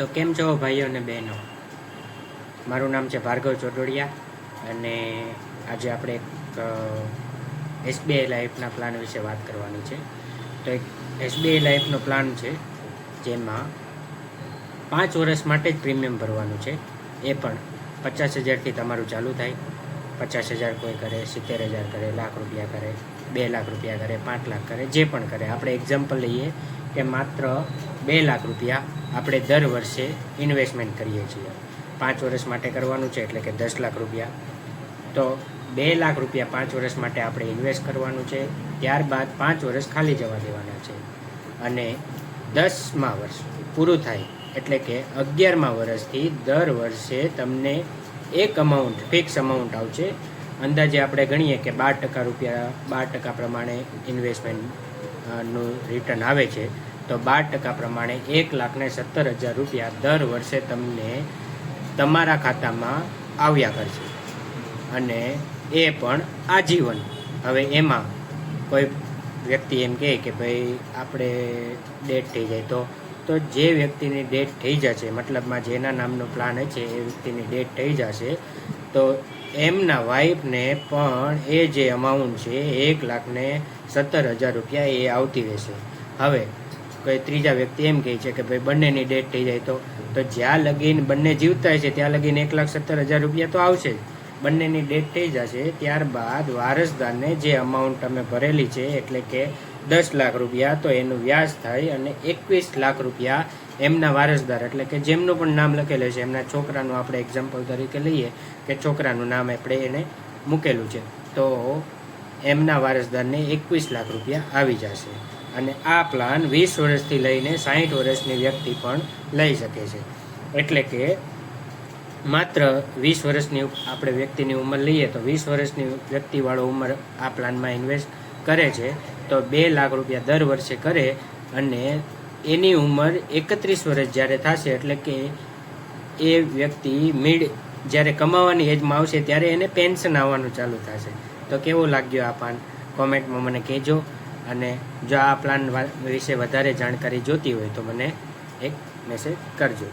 તો કેમ છો ભાઈઓ અને બહેનો? મારું નામ છે ભાર્ગવ ચોટોડિયા અને આજે આપણે એક એસબીઆઈ લાઈફના પ્લાન વિશે વાત કરવાની છે. તો એક એસબીઆઈ લાઈફનો પ્લાન છે જેમાં પાંચ વર્ષ માટે જ પ્રીમિયમ ભરવાનું છે. એ પણ પચાસ હજારથી તમારું ચાલુ થાય. પચાસ હજાર કોઈ કરે, સિત્તેર હજાર કરે, લાખ રૂપિયા કરે, બે લાખ રૂપિયા કરે, પાંચ લાખ કરે, જે પણ કરે. આપણે એક્ઝામ્પલ લઈએ કે માત્ર બે લાખ રૂપિયા આપણે દર વર્ષે ઇન્વેસ્ટમેન્ટ કરીએ છીએ. પાંચ વર્ષ માટે કરવાનું છે એટલે કે દસ લાખ રૂપિયા. તો બે લાખ રૂપિયા પાંચ વર્ષ માટે આપણે ઇન્વેસ્ટ કરવાનું છે. ત્યારબાદ પાંચ વર્ષ ખાલી જવા દેવાના છે. અને દસમા વર્ષ પૂરું થાય એટલે કે અગિયારમા વર્ષથી દર વર્ષે તમને એક અમાઉન્ટ ફિક્સ અમાઉન્ટ આવશે. અંદાજે આપણે ગણીએ કે બાર ટકા રૂપિયા, બાર ટકા પ્રમાણે ઇન્વેસ્ટમેન્ટનું રિટર્ન આવે છે. તો બાર ટકા પ્રમાણે એક લાખને સત્તર હજાર રૂપિયા દર વર્ષે તમને તમારા ખાતામાં આવ્યા કરશે. અને એ પણ આજીવન. હવે એમાં કોઈ વ્યક્તિ એમ કહે કે ભાઈ, આપણે ડેટ થઈ જાય તો. તો જે વ્યક્તિની ડેટ થઈ જશે, મતલબમાં જેના નામનો પ્લાન છે, એ વ્યક્તિની ડેટ થઈ જશે, તો એમના વાઈફને પણ એ જે અમાઉન્ટ છે, એક લાખને સત્તર હજાર રૂપિયા એ આવતી રહેશે. હવે કોઈ ત્રીજા વ્યક્તિ એમ કહે છે કે ભાઈ બંનેની ડેટ થઈ જાય તો તો જ્યાં લગીન બંને જીવતા છે ત્યાં લગીન એક લાખ સત્તર હજાર રૂપિયા તો આવશે જ. બંનેની ડેટ થઈ જશે, ત્યારબાદ વારસદારને જે અમાઉન્ટ તમે ભરેલી છે, એટલે કે દસ લાખ રૂપિયા, તો એનું વ્યાજ થાય અને એકવીસ લાખ રૂપિયા એમના વારસદાર, એટલે કે જેમનું પણ નામ લખેલું છે એમના છોકરાનું આપણે એક્ઝામ્પલ તરીકે લઈએ કે છોકરાનું નામ આપણે એને મૂકેલું છે, તો એમના વારસદારને એકવીસ લાખ રૂપિયા આવી જશે. અને આ પ્લાન વીસ વર્ષથી લઈને સાહીઠ વર્ષની વ્યક્તિ પણ લઈ શકે છે. એટલે કે માત્ર વીસ વર્ષની આપણે વ્યક્તિની ઉંમર લઈએ તો વીસ વર્ષની વ્યક્તિવાળો ઉંમર આ પ્લાનમાં ઇન્વેસ્ટ કરે છે તો બે લાખ રૂપિયા દર વર્ષે કરે અને એની ઉંમર એકત્રીસ વર્ષ જ્યારે થશે એટલે કે એ વ્યક્તિ મિડ જ્યારે કમાવાની એજમાં આવશે ત્યારે એને પેન્શન આવવાનું ચાલુ થશે. તો કેવું લાગ્યું આ પ્લાન કોમેન્ટમાં મને કહેજો. અને જો આ પ્લાન વિશે વધારે જાણકારી જોતી હોય તો મને એક મેસેજ કરજો.